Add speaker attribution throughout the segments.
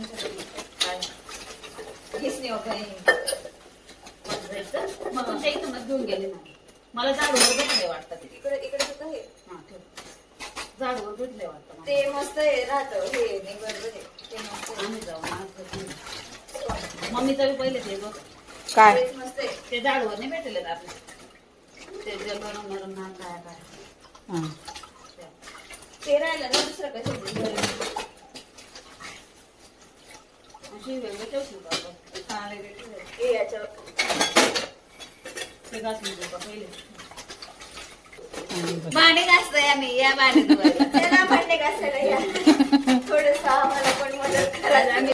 Speaker 1: मला
Speaker 2: हेच
Speaker 1: तुमच्या इथूनच घेऊन गेले मला भेटले वाटतं
Speaker 2: इकडे इकडे सुद्धा हे
Speaker 1: हा भेटले वाटतं
Speaker 2: ते मस्त हे राहतं हे ते मस्त
Speaker 1: आम्ही जाऊ पहिले ते बघ
Speaker 3: काय
Speaker 2: मस्त
Speaker 1: ते झाडूवर नाही भेटले आपले ते जे नरम ना काय काय ते.
Speaker 2: ते राहिलं ना दुसरं कसं
Speaker 1: अशी वेगळी ठेवशील का आपण?
Speaker 2: हे याच्यावर
Speaker 1: ते घासून देऊ का पहिले
Speaker 3: आणि बघ.
Speaker 2: भांडे घासतोय आम्ही या भांडे. चला भांडे घासायला या. थोडस आम्हाला पण मदत करा आम्ही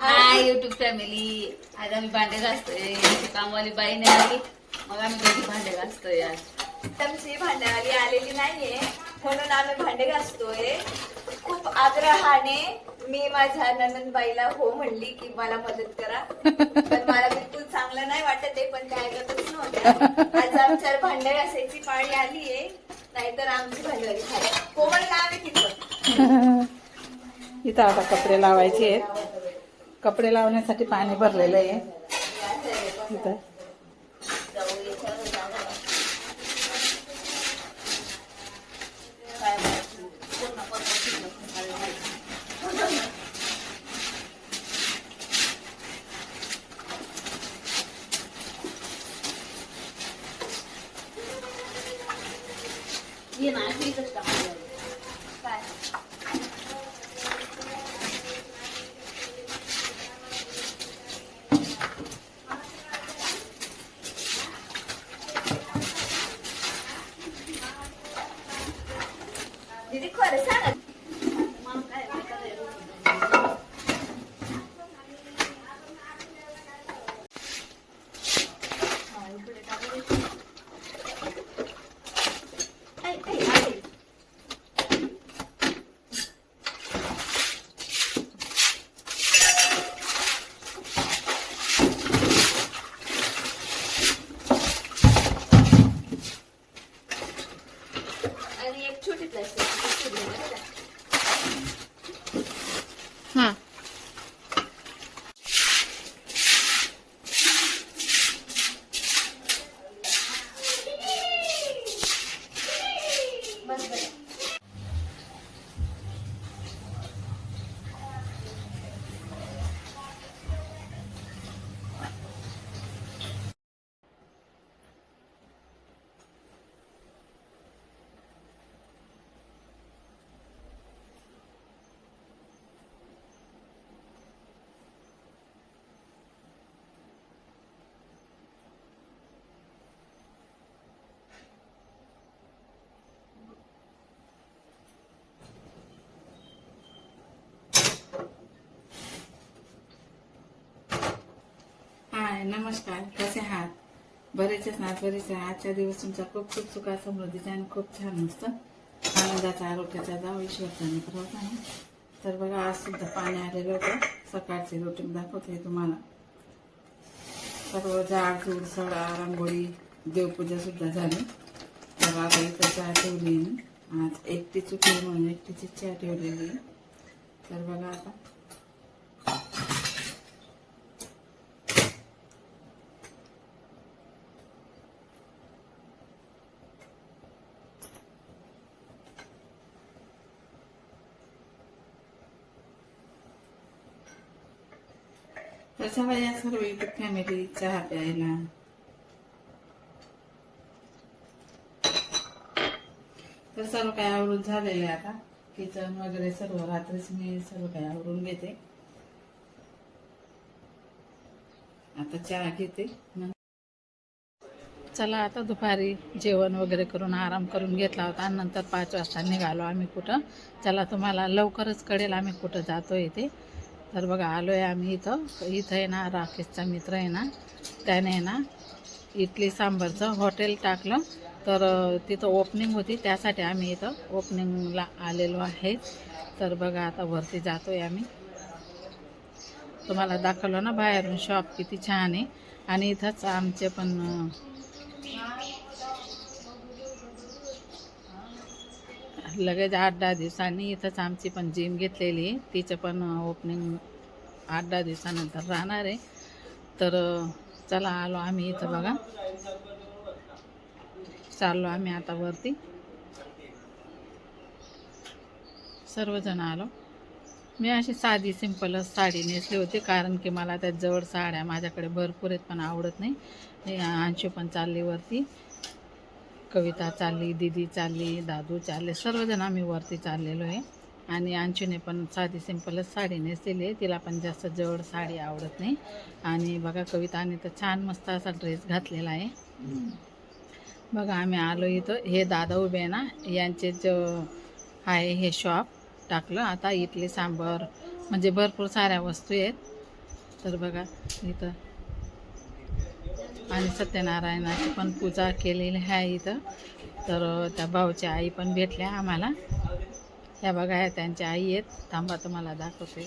Speaker 1: हाय युट्यूब फॅमिली आज आम्ही भांडे घासतोय. कामवाली बाई नाही आली. मग आम्ही दोघी भांडे घासतोय आज.
Speaker 2: आमची भांड्यावाली आलेली नाहीये. म्हणून आम्ही भांडे घासतोय. आग्रहाने मी माझ्या ननंदबाईला हो म्हणली की मला मदत करा. पण मला बिलकुल चांगलं नाही वाटत आहे पण त्या ऐकतच नव्हत्या. आज आमच्यावर भांडे घासायची पाळी आलीये नाहीतर आमची भांडवाली कोमल नाव आहे तिचं.
Speaker 3: इथं आता कपडे लावायचे आहेत. कपडे लावण्यासाठी पाणी भरलेलं आहे. इथं.
Speaker 1: ये ना अशी इथंच टाकून
Speaker 3: हाय नमस्कार. कसे आहात? बरेचच ना बरेच आहे. आजचा दिवस तुमचा खूप खूप सुखा समृद्धीचा आणि खूप छान मस्त आनंदाचा आरोग्याचा जाव ईश्वरचा करत आहे. तर बघा आज सुद्धा पाणी आलेलं होतं. सकाळचे रुटीन दाखवते तुम्हाला. सर्व झाड चूड सडा रांगोळी देवपूजा सुद्धा झाली. तर आता इथं चहा ठेवली आज एकटी चुकली म्हणून एकटीची चहा ठेवलेली. तर बघा आता. तर चला या सर्व युट्यूब फॅमिली चहा प्यायला तर सर्व काही आवरून झालेलं आहे आता किचन वगैरे सर्व रात्रीच मी सर्व काही आवरून घेते आता चहा घेते चला आता दुपारी जेवण वगैरे करून आराम करून घेतला होता. आणि नंतर पाच वाजता निघालो आम्ही कुठं. चला तुम्हाला लवकरच कळेल आम्ही कुठं जातो ते. तर बघा आलो आहे आम्ही इथं. इथं आहे ना राकेशचा मित्र आहे ना त्याने ना इडली सांबारचं हॉटेल टाकलं. तर तिथं ओपनिंग होती त्यासाठी आम्ही इथं ओपनिंगला आलेलो आहे. तर बघा आता वरती जातो आहे आम्ही. तुम्हाला दाखवलं ना बाहेरून शॉप किती छान आहे. आणि इथंच आमचे पण लगेच आठ दहा दिवसांनी इथंच आमची पण जिम घेतलेली. आहे तिचं पण ओपनिंग आठ दहा दिवसानंतर राहणार आहे. तर चला आलो आम्ही इथं बघा. चाललो आम्ही आता वरती. सर्वजण आलो. मी अशी साधी सिंपलच साडी नेसली होती कारण की मला त्या जवळ साड्या माझ्याकडे भरपूर आहेत पण आवडत नाही. हे अंशू पण चालली वरती. कविता चालली दिदी चालली दादू चालले सर्वजण आम्ही वरती चाललेलो आहे. आणि अंशूने पण साधी सिंपलच साडी नेसलेली आहे. तिला पण जास्त जवळ साडी आवडत नाही. आणि बघा कविताने तर छान मस्त असा ड्रेस घातलेला आहे. बघा आम्ही आलो इथं. हे दादा उभे आहे ना यांचे जो आहे हे शॉप टाकलं. आता इडली सांबर म्हणजे भरपूर साऱ्या वस्तू आहेत. तर बघा इथं आणि सत्यनारायणाची पण पूजा केलेली आहे इथं. तर त्या भाऊच्या आई पण भेटल्या आम्हाला. ह्या बघा त्यांच्या आई आहेत. थांबा तुम्हाला दाखवते.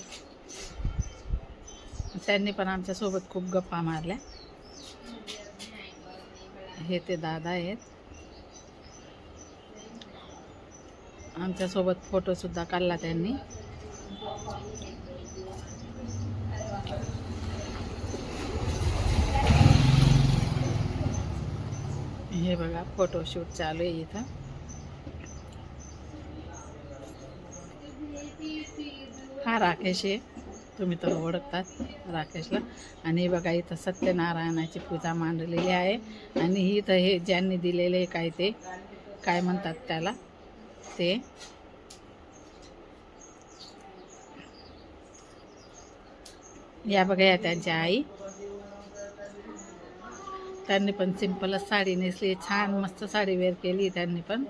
Speaker 3: त्यांनी पण आमच्यासोबत खूप गप्पा मारल्या. हे ते दादा आहेत. आमच्यासोबत फोटोसुद्धा काढला त्यांनी. हे बघा फोटोशूट चालू आहे इथं. हा राकेश आहे. तुम्ही तर ओळखतात राकेशला. आणि बघा इथं सत्यनारायणाची पूजा मांडलेली आहे. आणि इथं हे ज्यांनी दिलेले आहे काय ते काय म्हणतात त्याला ते. या बघा या त्यांच्या आई. त्यांनी पण सिंपलच साडी नेसली. छान मस्त साडी वेअर केली त्यांनी पण.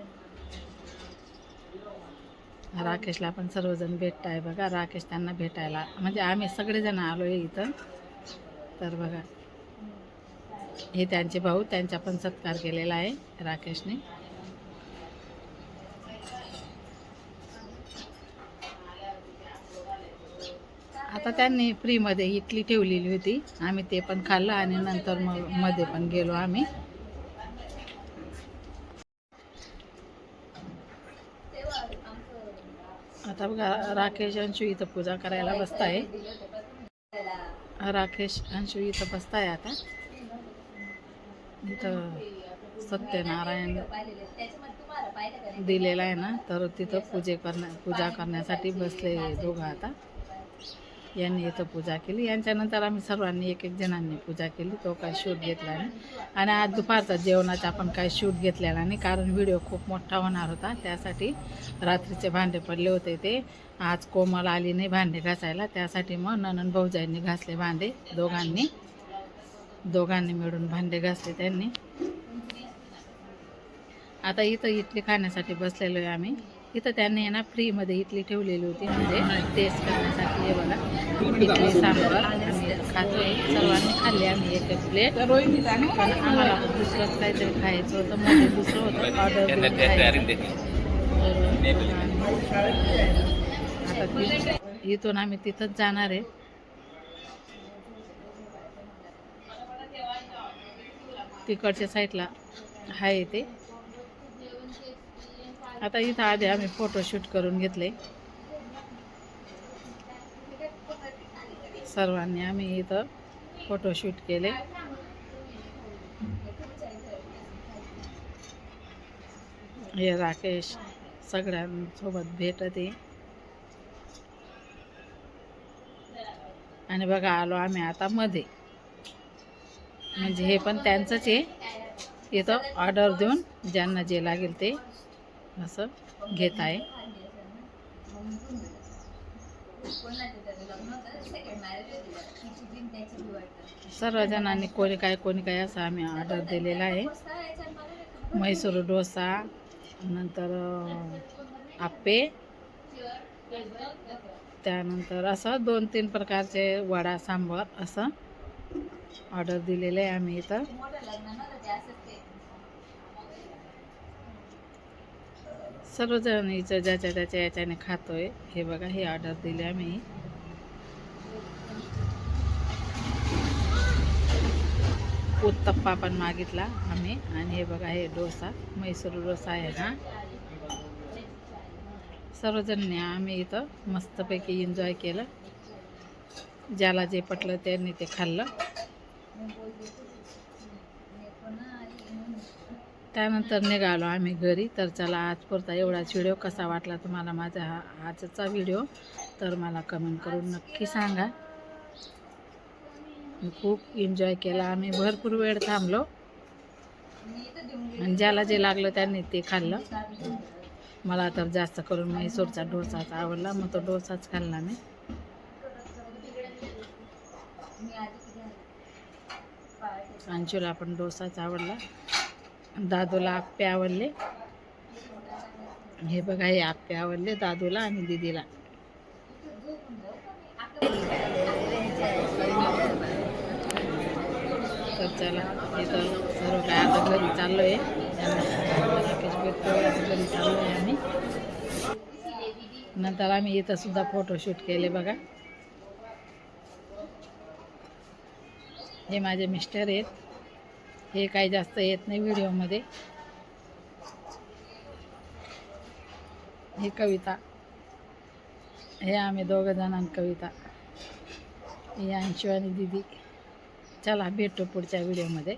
Speaker 3: राकेशला पण सर्वजण भेटत आहे बघा. राकेश त्यांना भेटायला. म्हणजे आम्ही सगळेजण आलो आहे इथं. तर बघा. हे त्यांचे भाऊ त्यांचा पण सत्कार केलेला आहे राकेशने. आता त्यांनी फ्रीमध्ये इटली ठेवलेली होती. आम्ही ते पण खाल्लं आणि नंतर मग मध्ये पण गेलो आम्ही. आता बघा राकेश अंशू इथं पूजा करायला बसताय. राकेश अंशू इथं बसताय आता. इथं सत्यनारायण दिलेला आहे ना तर तिथं पूजे करण्या पूजा करण्यासाठी बसले दोघं आता. यांनी इथं पूजा केली. यांच्यानंतर आम्ही सर्वांनी एक एक जणांनी पूजा केली. तो काय शूट घेतला नाही. आणि आज दुपारचा जेवणाचा आपण काय शूट घेतलेला नाही कारण व्हिडिओ खूप मोठा होणार होता. त्यासाठी रात्रीचे भांडे पडले होते ते. आज कोमल आली नाही भांडे घासायला. त्यासाठी मग ननन भाऊजाईंनी घासले भांडे दोघांनी. दोघांनी मिळून भांडे घासले त्यांनी. आता इथं इटली खाण्यासाठी बसलेलो आहे आम्ही. इथं त्यांनी ना फ्रीमध्ये इडली ठेवलेली होती म्हणजे टेस्ट करण्यासाठी बघा. इडली सांबार आम्ही खातोय. सर्वांनी खाल्ली आम्ही एक प्लेट पण आम्हाला दुसरंच काहीतरी खायचं होतं मध्ये दुसरं होतं ऑर्डर आता इथून आम्ही तिथंच जाणार आहे. तिकडच्या साईडला आहे ते. आता इथं आधी आम्ही फोटोशूट करून घेतले. सर्वांनी आम्ही इथं फोटोशूट केले. हे राकेश सगळ्यांसोबत भेटत आहे. आणि बघा आलो आम्ही आता मध्ये. म्हणजे हे पण त्यांचंच आहे. इथं ऑर्डर देऊन ज्यांना जे लागेल ते असं घेत आहे. सर्व जणांनी कोणी काय कोणी काय असं आम्ही ऑर्डर दिलेला आहे. म्हैसूर डोसा नंतर आप्पे त्यानंतर असं दोन तीन प्रकारचे वडा सांबार असं ऑर्डर दिलेलं आहे आम्ही इथं. सर्वजण इथं ज्याच्या त्याच्या याच्याने खातोय हे बघा हे ऑर्डर दिली आम्ही. उत्तप्पा पण मागितला आम्ही. आणि हे बघा हे डोसा म्हैसूर डोसा आहे ना. सर्वजणांनी आम्ही इथं मस्तपैकी एन्जॉय केलं. ज्याला जे पटलं त्यांनी ते खाल्लं. त्यानंतर निघालो आम्ही घरी. तर चला आजपुरता एवढाच व्हिडिओ कसा वाटला तुम्हाला माझा हा आजचा व्हिडिओ तर मला कमेंट करून नक्की सांगा. खूप एन्जॉय केला. आम्ही भरपूर वेळ थांबलो. आणि ज्याला जे लागलं त्यांनी ते खाल्लं. मला तर जास्त करून म्हैसूरचा डोसाच आवडला. मग तो डोसाच खाल्ला मी. अंशूला पण डोसाच आवडला. दादूला आप्पे आवडले. हे बघा हे आप्पे आवडले दादूला आणि दिदीला. तर चला इथं सर्व काय आता घरी चाललो आहे घरी चाललो आहे आम्ही. नंतर आम्ही इथं सुद्धा फोटोशूट केले बघा. हे माझे मिस्टर आहेत. हे काही जास्त येत नाही व्हिडिओमध्ये. ही कविता. हे आम्ही दोघं जणां कविता. ही अंशू आणि दिदी. चला भेटू पुढच्या व्हिडिओमध्ये.